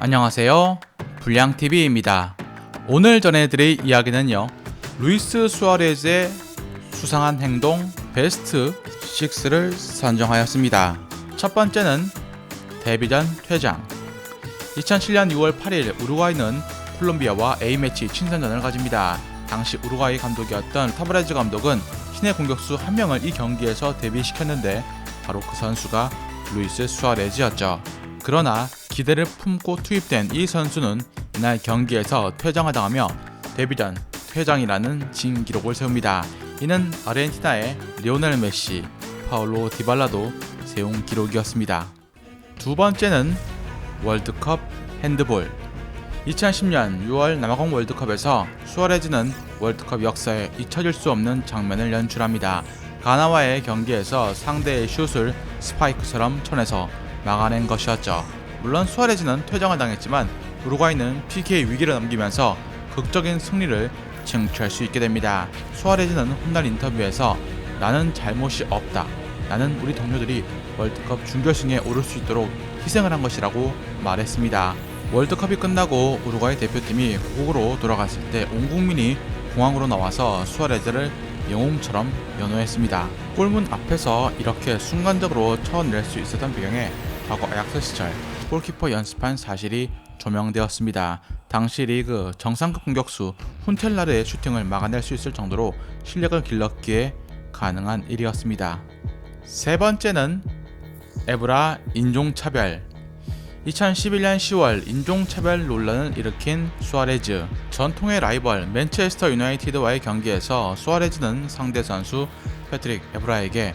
안녕하세요. 불량TV입니다. 오늘 전해드릴 이야기는요. 루이스 수아레즈의 수상한 행동 베스트 6를 선정하였습니다. 첫 번째는 데뷔전 퇴장. 2007년 6월 8일 우루과이는 콜롬비아와 A매치 친선전을 가집니다. 당시 우루과이 감독이었던 타브레즈 감독은 신의 공격수 한 명을 이 경기에서 데뷔시켰는데 바로 그 선수가 루이스 수아레즈였죠. 그러나 기대를 품고 투입된 이 선수는 이날 경기에서 퇴장을 당하며 데뷔전 퇴장이라는 진 기록을 세웁니다. 이는 아르헨티나의 리오넬 메시, 파울로 디발라도 세운 기록이었습니다. 두 번째는 월드컵 핸드볼. 2010년 6월 남아공 월드컵에서 수아레즈는 월드컵 역사에 잊혀질 수 없는 장면을 연출합니다. 가나와의 경기에서 상대의 슛을 스파이크처럼 쳐내서 막아낸 것이었죠. 물론 수아레즈는 퇴장을 당했지만 우루과이는 PK 위기를 넘기면서 극적인 승리를 쟁취할 수 있게 됩니다. 수아레즈는 훗날 인터뷰에서 나는 잘못이 없다. 나는 우리 동료들이 월드컵 준결승에 오를 수 있도록 희생을 한 것이라고 말했습니다. 월드컵이 끝나고 우루과이 대표팀이 고국으로 돌아갔을 때 온 국민이 공항으로 나와서 수아레즈를 영웅처럼 연호했습니다. 골문 앞에서 이렇게 순간적으로 쳐낼 수 있었던 배경에 과거 아약스 시절 골키퍼 연습한 사실이 조명되었습니다. 당시 리그 정상급 공격수 훈텔라르의 슈팅을 막아낼 수 있을 정도로 실력을 길렀기에 가능한 일이었습니다. 세 번째는 에브라 인종차별 2011년 10월 인종차별 논란을 일으킨 수아레즈 전통의 라이벌 맨체스터 유나이티드와의 경기에서 수아레즈는 상대 선수 패트릭 에브라에게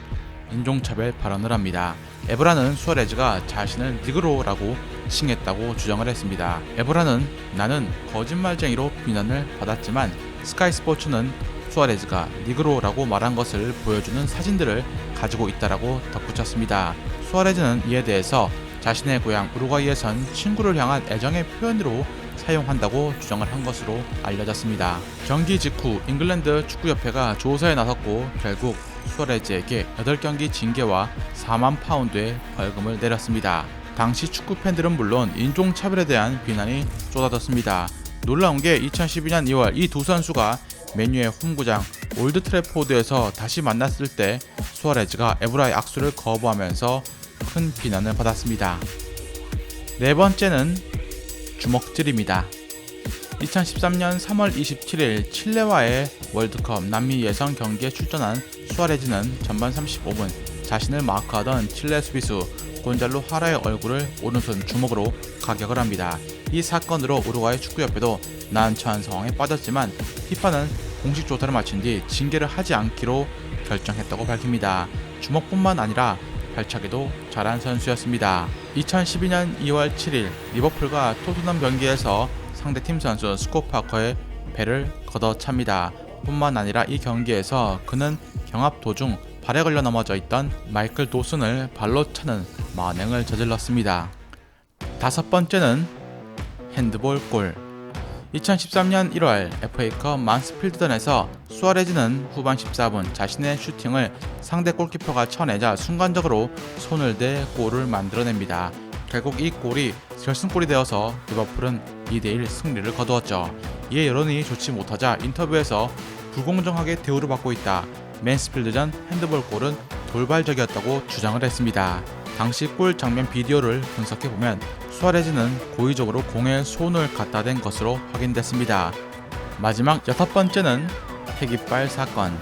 인종차별 발언을 합니다. 에브라는 수아레즈가 자신을 니그로라고 칭했다고 주장을 했습니다. 에브라는 나는 거짓말쟁이로 비난을 받았지만 스카이 스포츠는 수아레즈가 니그로라고 말한 것을 보여주는 사진들을 가지고 있다라고 덧붙였습니다. 수아레즈는 이에 대해서 자신의 고향 우루과이에선 친구를 향한 애정의 표현으로 사용한다고 주장을 한 것으로 알려졌습니다. 경기 직후 잉글랜드 축구협회가 조사에 나섰고 결국 수아레즈에게 8경기 징계와 4만 파운드의 벌금을 내렸습니다. 당시 축구 팬들은 물론 인종차별에 대한 비난이 쏟아졌습니다. 놀라운 게 2012년 2월 이 두 선수가 메뉴의 홈구장 올드 트래포드에서 다시 만났을 때 수아레즈가 에브라의 악수를 거부하면서 큰 비난을 받았습니다. 네 번째는 주먹질입니다. 2013년 3월 27일 칠레와의 월드컵 남미 예선 경기에 출전한 수아레즈는 전반 35분 자신을 마크하던 칠레 수비수 곤잘로 하라의 얼굴을 오른손 주먹으로 가격을 합니다. 이 사건으로 우루과이 축구협회도 난처한 상황에 빠졌지만 피파는 공식 조사를 마친 뒤 징계를 하지 않기로 결정했다고 밝힙니다. 주먹뿐만 아니라 발차기도 잘한 선수였습니다. 2012년 2월 7일 리버풀과 토트넘 경기에서 상대팀 선수 스코 파커의 배를 걷어찹니다. 뿐만 아니라 이 경기에서 그는 경합 도중 발에 걸려 넘어져 있던 마이클 도슨을 발로 차는 만행을 저질렀습니다. 다섯 번째는 핸드볼 골. 2013년 1월 FA컵 만스필드전에서 수아레즈는 후반 14분 자신의 슈팅을 상대 골키퍼가 쳐내자 순간적으로 손을 대 골을 만들어냅니다. 결국 이 골이 결승골이 되어서 리버풀은 2대1 승리를 거두었죠. 이에 여론이 좋지 못하자 인터뷰에서 불공정하게 대우를 받고 있다. 맨스필드전 핸드볼 골은 돌발적이었다고 주장을 했습니다. 당시 골 장면 비디오를 분석해 보면 수아레즈는 고의적으로 공에 손을 갖다 댄 것으로 확인됐습니다. 마지막 여섯 번째는 태깃발 사건.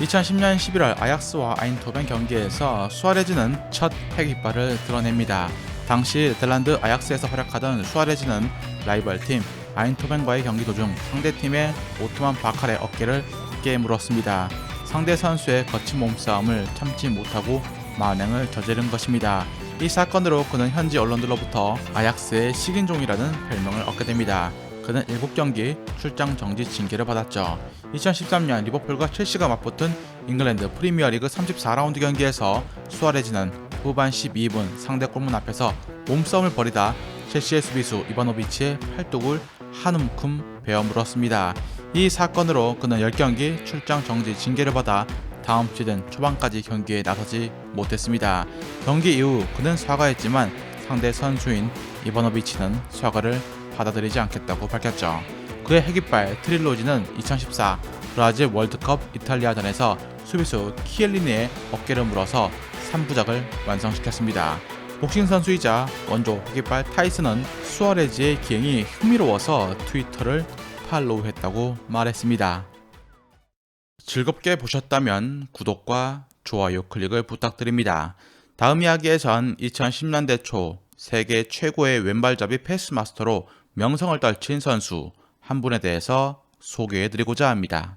2010년 11월 아약스와 아인토벤 경기에서 수아레즈는 첫 태깃발을 드러냅니다. 당시 네덜란드 아약스에서 활약하던 수아레즈는 라이벌 팀 아인토벤과의 경기 도중 상대팀의 오트만 바칼의 어깨를 깊게 물었습니다. 상대 선수의 거친 몸싸움을 참지 못하고 만행을 저지른 것입니다. 이 사건으로 그는 현지 언론들로부터 아약스의 식인종이라는 별명을 얻게 됩니다. 그는 7경기 출장 정지 징계를 받았죠. 2013년 리버풀과 첼시가 맞붙은 잉글랜드 프리미어리그 34라운드 경기에서 수아레즈는 후반 12분 상대 골문 앞에서 몸싸움을 벌이다 첼시의 수비수 이바노비치의 팔뚝을 한 움큼 베어 물었습니다. 이 사건으로 그는 10경기 출장 정지 징계를 받아 다음 시즌 초반까지 경기에 나서지 못했습니다. 경기 이후 그는 사과했지만 상대 선수인 이버노비치는 서거를 받아들이지 않겠다고 밝혔죠. 그의 핵이빨 트릴로지는 2014 브라질 월드컵 이탈리아전에서 수비수 키엘리니의 어깨를 물어서 3부작을 완성시켰습니다. 복싱 선수이자 원조 핵이빨 타이슨은 수아레즈의 기행이 흥미로워서 트위터를 팔로우했다고 말했습니다. 즐겁게 보셨다면 구독과 좋아요 클릭을 부탁드립니다. 다음 이야기에선 2010년대 초 세계 최고의 왼발잡이 패스 마스터로 명성을 떨친 선수 한 분에 대해서 소개해드리고자 합니다.